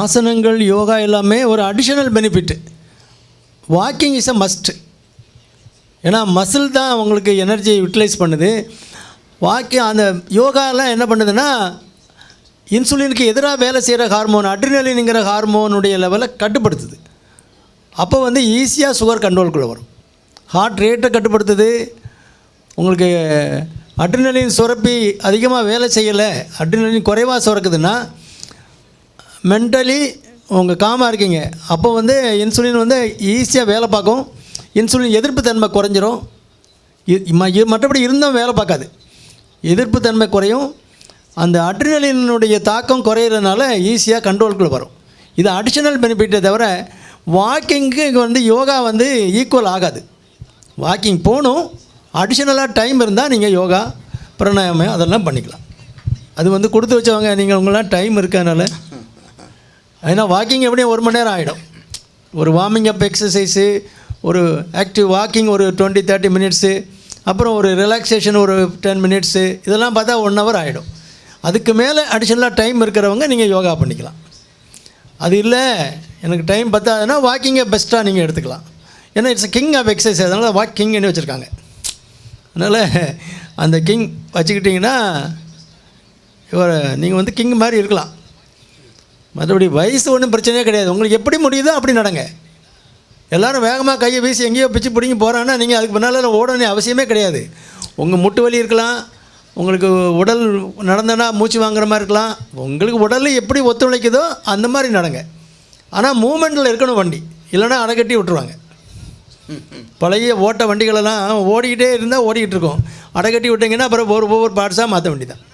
ஆசனங்கள் யோகா எல்லாமே ஒரு additional benefit walking is a must ஏன்னா மசில் தான் உங்களுக்கு எனர்ஜியை யூட்டிலைஸ் பண்ணுது. வாக்கிங் அந்த யோகாலாம் என்ன பண்ணுதுன்னா இன்சுலினுக்கு எதிராக வேலை செய்கிற ஹார்மோன் அட்ரினலின்ங்கிற ஹார்மோனுடைய லெவலை கட்டுப்படுத்துது. அப்போ வந்து ஈஸியாக சுகர் கண்ட்ரோல்குள்ளே வரும். ஹார்ட் ரேட்டை கட்டுப்படுத்துது. உங்களுக்கு அட்ரினலின் சுரப்பி அதிகமாக வேலை செய்யலை அட்ரினலின் குறைவாக சுரக்குதுன்னா மென்டலி உங்கள் காமாக இருக்கீங்க. அப்போ வந்து இன்சுலின் வந்து ஈஸியாக வேலை பார்க்கும். இன்சுலின் எதிர்ப்பு தன்மை குறைஞ்சிரும். இ- ம- மற்றபடி இருந்தும் வேலை பார்க்காது. எதிர்ப்பு தன்மை குறையும். அந்த அட்ரினலினுடைய தாக்கம் குறையிறதுனால ஈஸியாக கண்ட்ரோலுக்குள்ளே வரும். இது அடிஷனல் பெனிஃபிட்டே தவிர வாக்கிங்க்கு வந்து யோகா வந்து ஈக்குவல் ஆகாது. வாக்கிங் போகணும். அடிஷ்னலாக டைம் இருந்தால் நீங்கள் யோகா பிராணாயாமம் அதெல்லாம் பண்ணிக்கலாம். அது வந்து கொடுத்து வச்சவங்க நீங்கள் உங்களாம் டைம் இருக்கிறதுனால. ஏன்னா வாக்கிங் எப்படியும் ஒரு மணி நேரம் ஆகிடும் ஒரு வார்மிங் அப் எக்ஸசைஸு ஒரு ஆக்டிவ் வாக்கிங் ஒரு டுவெண்ட்டி தேர்ட்டி மினிட்ஸு அப்புறம் ஒரு ரிலாக்ஸேஷன் ஒரு டென் மினிட்ஸு இதெல்லாம் பார்த்தா ஒன் ஹவர் ஆகிடும் அதுக்கு மேலே அடிஷ்னலாக டைம் இருக்கிறவங்க நீங்கள் யோகா பண்ணிக்கலாம். அது இல்லை எனக்கு டைம் பத்தாதுன்னா வாக்கிங்கை பெஸ்ட்டாக நீங்கள் எடுத்துக்கலாம். ஏன்னா இட்ஸ் கிங் ஆஃப் எக்ஸசைஸ் அதனால் வாக்கிங்னு வச்சுருக்காங்க. அதனால் அந்த கிங் வச்சுக்கிட்டிங்கன்னா இவர் நீங்கள் வந்து கிங் மாதிரி இருக்கலாம். மற்றபடி வயசு ஒன்றும் பிரச்சனையே கிடையாது. உங்களுக்கு எப்படி முடியுதோ அப்படி நடங்க. எல்லாரும் வேகமாக கையை வீசி எங்கேயோ பிச்சு பிடிங்கி போகிறாங்கன்னா நீங்கள் அதுக்கு பின்னால் ஓடணும் அவசியமே கிடையாது. உங்கள் முட்டு வலி இருக்கலாம். உங்களுக்கு உடல் நடந்தனா மூச்சு வாங்குற மாதிரி இருக்கலாம். உங்களுக்கு உடல் எப்படி ஒத்துழைக்குதோ அந்த மாதிரி நடங்க. ஆனால் மூமெண்ட்டில் இருக்கணும் வண்டி. இல்லைன்னா அடைக்கட்டி விட்டுருவாங்க. பழைய ஓட்ட வண்டிகளெல்லாம் ஓடிக்கிட்டே இருந்தால் ஓடிக்கிட்டு இருக்கோம். அடைக்கட்டி விட்டிங்கன்னா அப்புறம் ஒரு ஒவ்வொரு பார்ட்ஸாக மாற்ற வேண்டியதான்